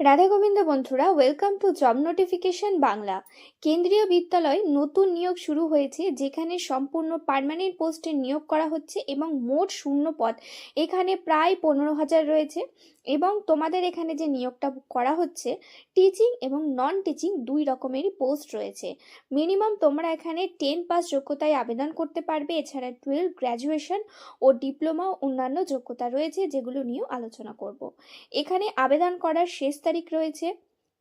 রাধা গোবিন্দ বন্ধুরা welcome to job notification Bangla. Kendriya Vidyalaya নতুন নিয়োগ শুরু হয়েছে, যেখানে সম্পূর্ণ পার্মানেন্ট পোস্টে নিয়োগ করা হচ্ছে এবং মোট শূন্য পদ। এখানে প্রায় পনেরো হাজার রয়েছে এবং তোমাদের এখানে যে নিয়োগটা করা হচ্ছে টিচিং এবং নন টিচিং দুই রকমেরই পোস্ট রয়েছে। মিনিমাম তোমরা এখানে টেন পাস যোগ্যতায় আবেদন করতে পারবে, এছাড়া টুয়েলভ গ্র্যাজুয়েশন ও ডিপ্লোমা অন্যান্য যোগ্যতা রয়েছে, যেগুলো নিয়েও আলোচনা করব। এখানে আবেদন করার শেষ তারিখ রয়েছে,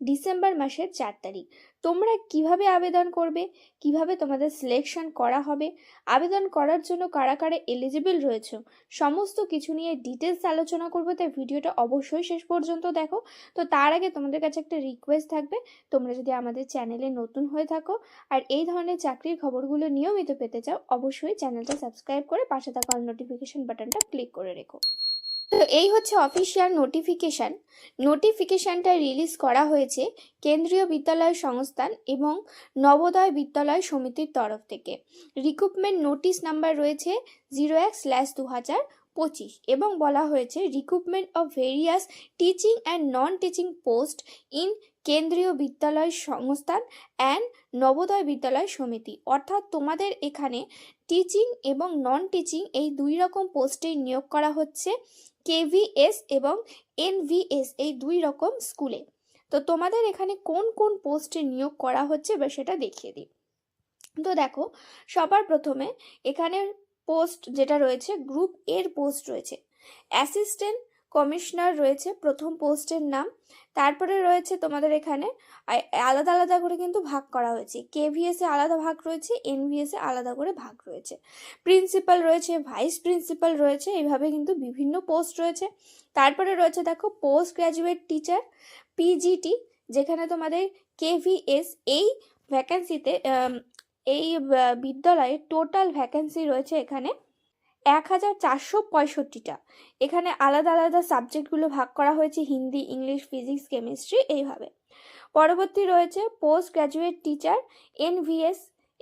ডিসেম্বর মাসের চার তারিখ। তোমরা কীভাবে আবেদন করবে? কীভাবে তোমাদের সিলেকশন করা হবে? আবেদন করার জন্য কারা কারা এলিজিবল রয়েছে? সমস্ত কিছু নিয়ে ডিটেলস আলোচনা করব, তাই ভিডিওটা অবশ্যই শেষ পর্যন্ত দেখো। তো তার আগে তোমাদের কাছে একটা রিকোয়েস্ট থাকবে, তোমরা যদি আমাদের চ্যানেলে নতুন হয়ে থাকো আর এই ধরনের চাকরির খবরগুলো নিয়মিত পেতে চাও, অবশ্যই চ্যানেলটা সাবস্ক্রাইব করে পাশে থাকা নোটিফিকেশন বাটনটা ক্লিক করে রেখো। তো এই হচ্ছে অফিসিয়াল নোটিফিকেশান নোটিফিকেশানটা রিলিজ করা হয়েছে কেন্দ্রীয় বিদ্যালয় সংস্থান এবং নবোদয় বিদ্যালয় সমিতির তরফ থেকে। রিক্রুটমেন্ট নোটিশ নাম্বার রয়েছে জিরো এক স্ল্যাশ দু হাজার পঁচিশ এবং বলা হয়েছে recruitment of various teaching and non teaching post in Kendriya Vidyalaya Sangathan and Navodaya বিদ্যালয় সমিতি। অর্থাৎ তোমাদের এখানে টিচিং এবং নন টিচিং এই দুই রকম পোস্টেই নিয়োগ করা হচ্ছে। কেভিএস এবং এনভিএস এই দুই রকম স্কুলে তো তোমাদের এখানে কোন কোন পোস্টে নিয়োগ করা হচ্ছে বা সেটা দেখিয়ে দিই। তো দেখো, সবার প্রথমে এখানে পোস্ট যেটা রয়েছে গ্রুপ এর পোস্ট রয়েছে। অ্যাসিস্ট্যান্ট কমিশনার রয়েছে, প্রথম পোস্টের নাম। তারপরে রয়েছে তোমাদের এখানে আলাদা আলাদা করে কিন্তু ভাগ করা হয়েছে। কেভিএসে আলাদা ভাগ রয়েছে এনভিএসে আলাদা করে ভাগ রয়েছে। প্রিন্সিপাল রয়েছে ভাইস প্রিন্সিপাল রয়েছে, এইভাবে কিন্তু বিভিন্ন পোস্ট রয়েছে। তারপরে রয়েছে দেখো পোস্ট গ্র্যাজুয়েট টিচার পিজিটি যেখানে তোমাদের কেভিএস এই ভ্যাকেন্সিতে এই বিদ্যালয়ে টোটাল ভ্যাকেন্সি রয়েছে এখানে। এক হাজার চারশো পঁয়ষট্টিটা। এখানে আলাদা আলাদা সাবজেক্টগুলো ভাগ করা হয়েছে হিন্দি, ইংলিশ, ফিজিক্স, কেমিস্ট্রি এইভাবে। পরবর্তী রয়েছে পোস্ট গ্র্যাজুয়েট টিচার, এনভিএস।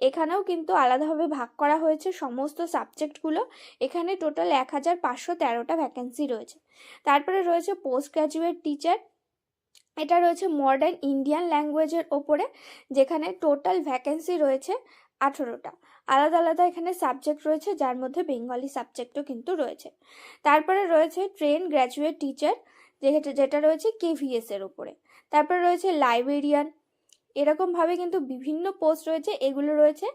এখানেও কিন্তু আলাদাভাবে ভাগ করা হয়েছে সমস্ত সাবজেক্টগুলো। এখানে টোটাল এক হাজার পাঁচশো তেরোটা ভ্যাকেন্সি রয়েছে। তারপরে রয়েছে পোস্ট গ্র্যাজুয়েট টিচার। এটা রয়েছে মডার্ন ইন্ডিয়ান ল্যাঙ্গুয়েজের ওপরে, যেখানে টোটাল ভ্যাকেন্সি রয়েছে আঠেরোটা। আলাদা আলাদা এখানে সাবজেক্ট রয়েছে, যার মধ্যে বেঙ্গলি সাবজেক্টও কিন্তু রয়েছে। তারপরে রয়েছে ট্রেন গ্র্যাজুয়েট টিচার যেটা যেটা রয়েছে কেভিএস এর উপরে। তারপরে রয়েছে লাইব্রেরিয়ান এরকমভাবে কিন্তু বিভিন্ন পোস্ট রয়েছে, এগুলো রয়েছে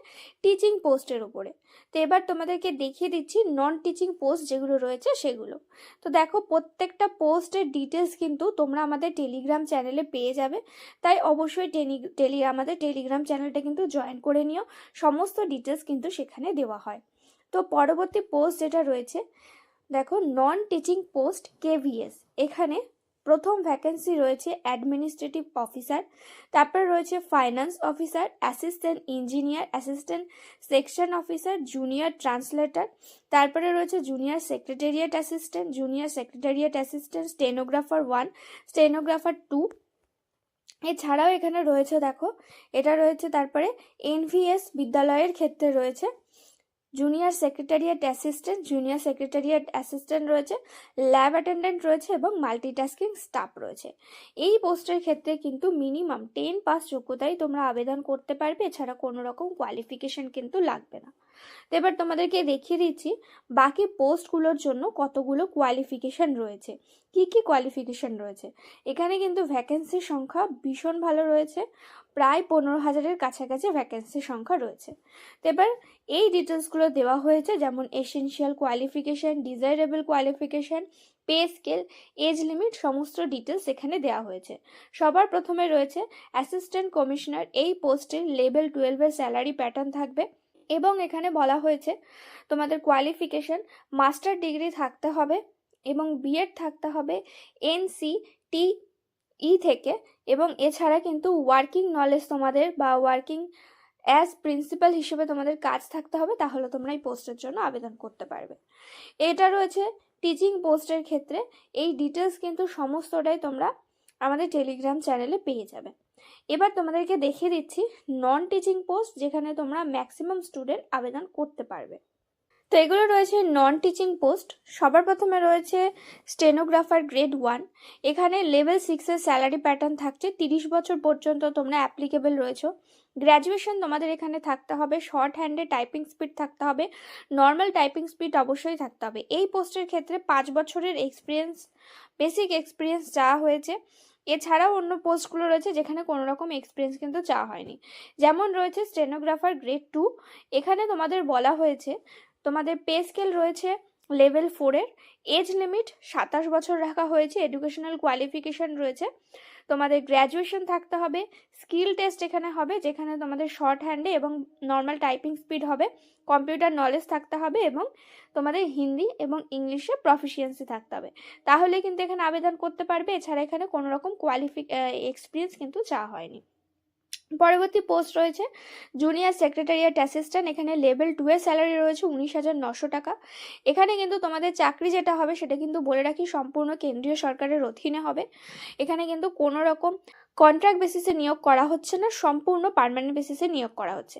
টিচিং পোস্টের উপরে। তো এবার তোমাদেরকে দেখিয়ে দিচ্ছি নন টিচিং পোস্ট যেগুলো রয়েছে সেগুলো। তো দেখো প্রত্যেকটা পোস্টের ডিটেলস কিন্তু তোমরা আমাদের টেলিগ্রাম চ্যানেলে পেয়ে যাবে। তাই অবশ্যই টেলি টেলি আমাদের টেলিগ্রাম চ্যানেলটা কিন্তু জয়েন করে নিও। সমস্ত ডিটেলস কিন্তু সেখানে দেওয়া হয়। তো পরবর্তী পোস্ট যেটা রয়েছে, দেখো নন টিচিং পোস্ট কেভিএস এখানে প্রথম ভ্যাকেন্সি রয়েছে অ্যাডমিনিস্ট্রেটিভ অফিসার তারপরে রয়েছে finance officer assistant engineer assistant section officer junior translator তারপরে রয়েছে junior secretariat assistant junior secretariat assistant stenographer one stenographer two এছাড়াও এখানে রয়েছে, দেখো, এটা রয়েছে তারপরে এনভিএস বিদ্যালয়ের ক্ষেত্রে রয়েছে। Junior secretariat assistant junior secretariat assistant রয়েছে ল্যাব অ্যাটেন্ডেন্ট রয়েছে এবং মাল্টিটাস্কিং স্টাফ রয়েছে। এই পোস্টের ক্ষেত্রে কিন্তু মিনিমাম টেন পাস যোগ্যতাই তোমরা আবেদন করতে পারবে, এছাড়া কোনো রকম কোয়ালিফিকেশন কিন্তু লাগবে না। তো এবার তোমাদেরকে দেখিয়ে দিচ্ছি বাকি পোস্টগুলোর জন্য কতগুলো কোয়ালিফিকেশান রয়েছে। কি কি কোয়ালিফিকেশান রয়েছে? এখানে কিন্তু ভ্যাকেন্সির সংখ্যা ভীষণ ভালো রয়েছে, প্রায় পনেরো হাজারের কাছাকাছি ভ্যাকেন্সির সংখ্যা রয়েছে। তো এবার এই ডিটেলসগুলো দেওয়া হয়েছে, যেমন essential qualification desirable qualification pay scale age limit সমস্ত ডিটেলস এখানে দেওয়া হয়েছে। সবার প্রথমে রয়েছে অ্যাসিস্ট্যান্ট কমিশনার এই পোস্টের লেভেল টুয়েলভের স্যালারি প্যাটার্ন থাকবে। এবং এখানে বলা হয়েছে তোমাদের কোয়ালিফিকেশন মাস্টার ডিগ্রি থাকতে হবে এবং বিএড থাকতে হবে এনসি টি ই থেকে এবং এছাড়া কিন্তু ওয়ার্কিং নলেজ তোমাদের বা ওয়ার্কিং অ্যাজ প্রিন্সিপাল হিসেবে তোমাদের কাজ থাকতে হবে, তাহলে তোমরা এই পোস্টের জন্য আবেদন করতে পারবে। এটা রয়েছে টিচিং পোস্টের ক্ষেত্রে, এই ডিটেলস কিন্তু সমস্তটাই তোমরা আমাদের টেলিগ্রাম চ্যানেলে পেয়ে যাবে। এবার তোমাদেরকে দেখিয়ে দিচ্ছি নন টিচিং পোস্ট যেখানে তোমরা ম্যাক্সিমাম স্টুডেন্ট আবেদন করতে পারবে। তো এগুলো রয়েছে নন টিচিং পোস্ট সবার প্রথমে রয়েছে স্টেনোগ্রাফার গ্রেড ওয়ান এখানে লেভেল সিক্সের স্যালারি প্যাটার্ন থাকছে, তিরিশ বছর পর্যন্ত তোমরা অ্যাপ্লিকেবল রয়েছো। গ্র্যাজুয়েশন তোমাদের এখানে থাকতে হবে শর্ট হ্যান্ডে টাইপিং স্পিড থাকতে হবে নর্মাল টাইপিং স্পিড অবশ্যই থাকতে হবে। এই পোস্টের ক্ষেত্রে পাঁচ বছরের এক্সপিরিয়েন্স বেসিক এক্সপিরিয়েন্স চাওয়া হয়েছে এছাড়াও অন্য পোস্টগুলো রয়েছে যেখানে কোনো রকম এক্সপিরিয়েন্স কিন্তু চাওয়া হয়নি। যেমন রয়েছে স্টেনোগ্রাফার গ্রেড টু এখানে তোমাদের বলা হয়েছে, তোমাদের পে স্কেল রয়েছে লেভেল ফোরের এজ লিমিট সাতাশ বছর রাখা হয়েছে এডুকেশনাল কোয়ালিফিকেশন রয়েছে। তোমাদের গ্র্যাজুয়েশন থাকতে হবে স্কিল টেস্ট এখানে হবে, যেখানে তোমাদের শর্ট হ্যান্ডে এবং নর্মাল টাইপিং স্পিড হবে কম্পিউটার নলেজ থাকতে হবে এবং তোমাদের হিন্দি এবং ইংলিশে প্রফিসিয়েন্সি থাকতে হবে। তাহলে কিন্তু এখানে আবেদন করতে পারবে, এছাড়া এখানে কোনো রকম কোয়ালিফি এক্সপিরিয়েন্স কিন্তু চাওয়া হয়নি। পরবর্তী পোস্ট রয়েছে জুনিয়র সেক্রেটারিয়েট অ্যাসিস্ট্যান্ট এখানে লেভেল টু এর স্যালারি রয়েছে উনিশ হাজার নশো টাকা। এখানে কিন্তু তোমাদের চাকরি যেটা হবে সেটা কিন্তু বলে রাখি, সম্পূর্ণ কেন্দ্রীয় সরকারের অধীনে হবে। এখানে কিন্তু কোনো রকম কন্ট্রাক্ট বেসিসে নিয়োগ করা হচ্ছে না, সম্পূর্ণ পার্মানেন্ট বেসিসে নিয়োগ করা হচ্ছে।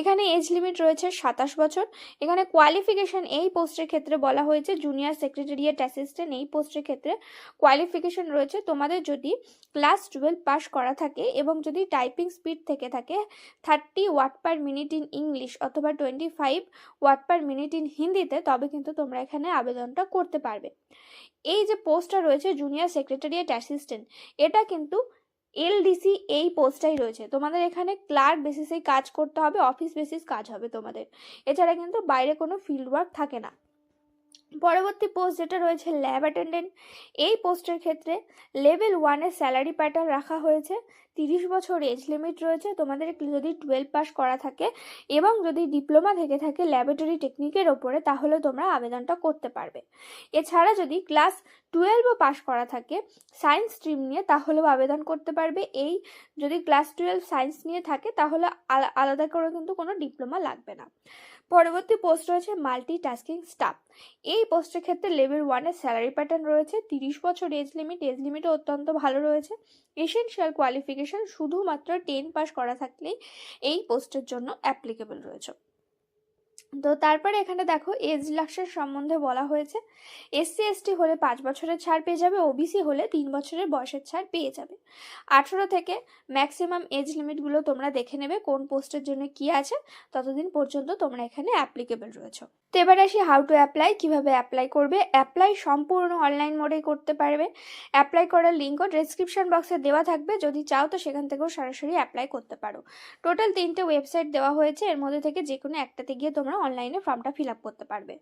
এখানে এজ লিমিট রয়েছে সাতাশ বছর। এখানে কোয়ালিফিকেশন এই পোস্টের ক্ষেত্রে বলা হয়েছে জুনিয়র সেক্রেটারিয়েট অ্যাসিস্ট্যান্ট এই পোস্টের ক্ষেত্রে কোয়ালিফিকেশন রয়েছে। তোমাদের যদি ক্লাস টুয়েলভ পাস করা থাকে এবং যদি টাইপিং স্পিড থেকে থাকে thirty word per minute in English অথবা twenty five word per minute in হিন্দিতে তবে কিন্তু তোমরা এখানে আবেদনটা করতে পারবে। এই যে পোস্টটা রয়েছে জুনিয়র সেক্রেটারিয়েট অ্যাসিস্ট্যান্ট এটা কিন্তু এলডিসি এই পোস্টটাই রয়েছে। তোমাদের এখানে ক্লার্ক বেসিসেই কাজ করতে হবে, অফিস বেসিস কাজ হবে তোমাদের। এছাড়া কিন্তু বাইরে কোনো ফিল্ড ওয়ার্ক থাকে না। পরবর্তী পোস্ট যেটা রয়েছে ল্যাব অ্যাটেন্ডেন্ট এই পোস্টের ক্ষেত্রে লেভেল ওয়ানের স্যালারি প্যাটার্ন রাখা হয়েছে। তিরিশ বছর এজ লিমিট রয়েছে। তোমাদের যদি টুয়েলভ পাস করা থাকে এবং যদি ডিপ্লোমা থেকে থাকে ল্যাবরেটরি টেকনিকের ওপরে, তাহলে তোমরা আবেদনটা করতে পারবে। এছাড়া যদি ক্লাস টুয়েলভও পাস করা থাকে সায়েন্স স্ট্রিম নিয়ে, তাহলেও আবেদন করতে পারবে। এই যদি ক্লাস টুয়েলভ সায়েন্স নিয়ে থাকে, তাহলে আলা- আলাদা করে কিন্তু কোনো ডিপ্লোমা লাগবে না। পরবর্তী পোস্ট রয়েছে মাল্টি টাস্কিং স্টাফ এই পোস্টের ক্ষেত্রে লেভেল ওয়ানের স্যালারি প্যাটার্ন রয়েছে, তিরিশ বছর এজ লিমিট এজ লিমিটও অত্যন্ত ভালো রয়েছে। এসেনশিয়াল কোয়ালিফিকেশন শুধুমাত্র টেন পাস করা থাকলেই এই পোস্টের জন্য অ্যাপ্লিকেবল রয়েছে। তো তারপরে এখানে দেখো এজ লাক্সের সম্বন্ধে বলা হয়েছে। এসসি, এসটি হলে পাঁচ বছরের ছাড় পেয়ে যাবে, ওবিসি হলে তিন বছরের বয়সের ছাড় পেয়ে যাবে। আঠেরো থেকে ম্যাক্সিমাম এজ লিমিটগুলো তোমরা দেখে নেবে কোন পোস্টের জন্য কি আছে, ততদিন পর্যন্ত তোমরা এখানে অ্যাপ্লিকেবল রয়েছে। তো এবার আসি হাউ টু অ্যাপ্লাই কীভাবে অ্যাপ্লাই করবে? অ্যাপ্লাই সম্পূর্ণ অনলাইন মোডেই করতে পারবে। অ্যাপ্লাই করার লিঙ্কও ডেসক্রিপশন বক্সে দেওয়া থাকবে। যদি চাও তো সেখান থেকেও সরাসরি অ্যাপ্লাই করতে পারো। টোটাল তিনটে ওয়েবসাইট দেওয়া হয়েছে। এর মধ্যে থেকে যে কোনো একটাতে গিয়ে তোমরা অনলাইনে ফর্মটা ফিল আপ করতে পারবে।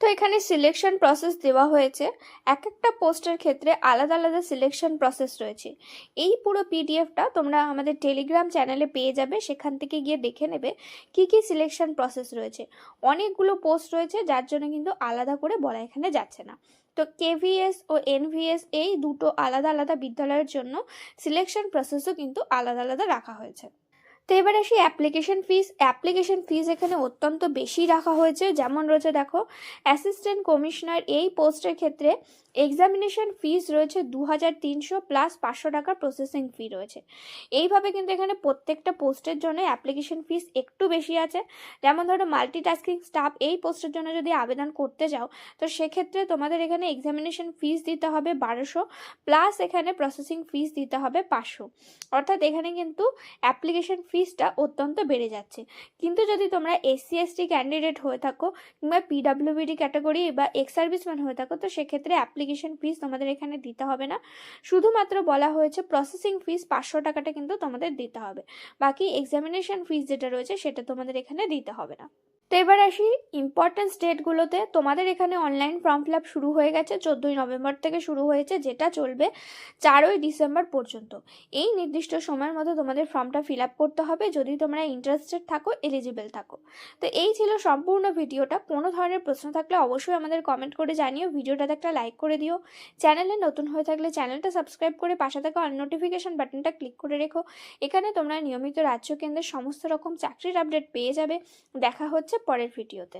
তো এখানে সিলেকশন প্রসেস দেওয়া হয়েছে। এক একটা পোস্টের ক্ষেত্রে আলাদা আলাদা সিলেকশন প্রসেস রয়েছে। এই পুরো পিডিএফটা তোমরা আমাদের টেলিগ্রাম চ্যানেলে পেয়ে যাবে। সেখান থেকে গিয়ে দেখে নেবে কি কি সিলেকশন প্রসেস রয়েছে। অনেকগুলো পোস্ট রয়েছে, যার জন্য কিন্তু আলাদা করে বলা এখানে যাচ্ছে না। তো কেভিএস ও এনভিএস এই দুটো আলাদা আলাদা বিদ্যালয়ের জন্য সিলেকশন প্রসেসও কিন্তু আলাদা আলাদা রাখা হয়েছে। তো এবার আসি অ্যাপ্লিকেশন ফিস অ্যাপ্লিকেশন ফিস এখানে অত্যন্ত বেশি রাখা হয়েছে। যেমন রয়েছে দেখো অ্যাসিস্ট্যান্ট কমিশনার এই পোস্টের ক্ষেত্রে এক্সামিনেশন ফিস রয়েছে দু হাজার তিনশো প্লাস পাঁচশো টাকার প্রসেসিং ফি রয়েছে। এইভাবে কিন্তু এখানে প্রত্যেকটা পোস্টের জন্য অ্যাপ্লিকেশন ফিস একটু বেশি আছে। যেমন ধরো মাল্টিটাস্কিং স্টাফ এই পোস্টের জন্য যদি আবেদন করতে যাও, তো সেক্ষেত্রে তোমাদের এখানে এক্সামিনেশন ফিস দিতে হবে বারোশো প্লাস এখানে প্রসেসিং ফিস দিতে হবে পাঁচশো। অর্থাৎ এখানে কিন্তু অ্যাপ্লিকেশন ফিসটা অত্যন্ত বেড়ে যাচ্ছে। কিন্তু যদি তোমরা এসসি এসটি ক্যান্ডিডেট হয়ে থাকো কিংবা পিডাব্লিউবিডি ক্যাটাগরি বা এক্স সার্ভিসম্যান হয়ে থাকো, তো সেক্ষেত্রে অ্যাপ্লিকেশন ফিস তোমাদের এখানে দিতে হবে না। শুধুমাত্র বলা হয়েছে প্রসেসিং ফিস পাঁচশো টাকাটা কিন্তু তোমাদের দিতে হবে। বাকি এক্সামিনেশন ফিস যেটা রয়েছে সেটা তোমাদের এখানে দিতে হবে না। তো এবার আসি ইম্পর্টেন্স ডেটগুলোতে তোমাদের এখানে অনলাইন ফর্ম ফিল শুরু হয়ে গেছে, চোদ্দোই নভেম্বর থেকে শুরু হয়েছে, যেটা চলবে চারই ডিসেম্বর পর্যন্ত। এই নির্দিষ্ট সময়ের মধ্যে তোমাদের ফর্মটা ফিল করতে হবে। যদি তোমরা ইন্টারেস্টেড থাকো এলিজিবল থাকো। তো এই ছিল সম্পূর্ণ ভিডিওটা। কোনো ধরনের প্রশ্ন থাকলে অবশ্যই আমাদের কমেন্ট করে জানিও। ভিডিওটাতে একটা লাইক করে দিও। চ্যানেলে নতুন হয়ে থাকলে চ্যানেলটা সাবস্ক্রাইব করে পাশে থাকা অন নোটিফিকেশান বাটনটা ক্লিক করে রেখো। এখানে তোমরা নিয়মিত রাজ্য কেন্দ্রের সমস্ত রকম চাকরির আপডেট পেয়ে যাবে। দেখা হচ্ছে পরের ভিডিওতে।